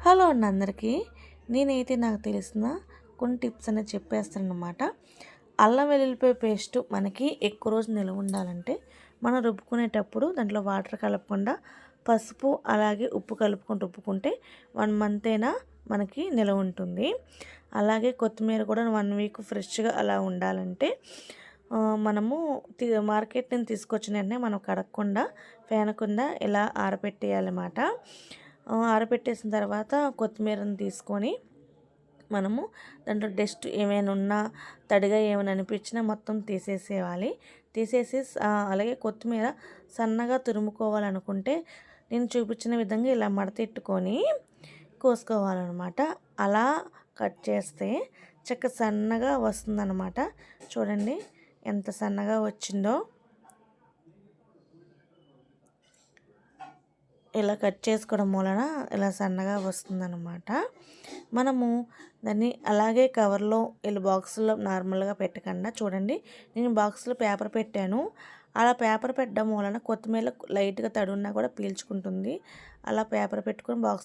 Hello అండి అందరికీ. నేనైతే నాకు తెలిసిన కొన్ని టిప్స్ అనేది చెప్పేస్తాను అనమాట అల్లం వెల్లుల్లిపాయ పేస్ట్ మనకి ఎక్కువ రోజు నిల్వ ఉండాలంటే మనం రుబ్బుకునేటప్పుడు దాంట్లో వాటర్ కలపకుండా పసుపు అలాగే ఉప్పు కలుపుకొని రుబ్బుకుంటే వన్ మంత్ అయినా మనకి నిల్వ ఉంటుంది. అలాగే కొత్తిమీర కూడా వన్ వీక్ ఫ్రెష్గా అలా ఉండాలంటే మనము తి- మార్కెట్ నుంచి తీసుకొచ్చిన వెంటనే మనం కడగకుండా ఫ్యాన్ కింద ఇలా ఆరబెట్టేయాలన్నమాట. ఆరబెట్టేసిన తర్వాత కొత్తిమీరని తీసుకొని మనము దాంట్లో డస్ట్ ఏమైనా ఉన్నా తడిగా ఏమైనా అనిపించినా మొత్తం తీసేసేయాలి. తీసేసి అలాగే కొత్తిమీర సన్నగా తురుముకోవాలనుకుంటే నేను చూపించిన విధంగా ఇలా మడతెట్టుకొని కోసుకోవాలన్నమాట. అలా కట్ చేస్తే చక్క సన్నగా వస్తుందన్నమాట. చూడండి ఎంత సన్నగా వచ్చిందో. ఇలా కట్ చేసుకోవడం వలన ఇలా సన్నగా వస్తుందన్నమాట. మనము దాన్ని అలాగే కవర్లో ఇలా బాక్సులో నార్మల్గా పెట్టకుండా చూడండి. నేను బాక్స్లో పేపర్ పెట్టాను. అలా పేపర్ పెట్టడం వలన కొత్తిమీర లైట్గా తడి కూడా పీల్చుకుంటుంది. అలా పేపర్ పెట్టుకొని బాక్స్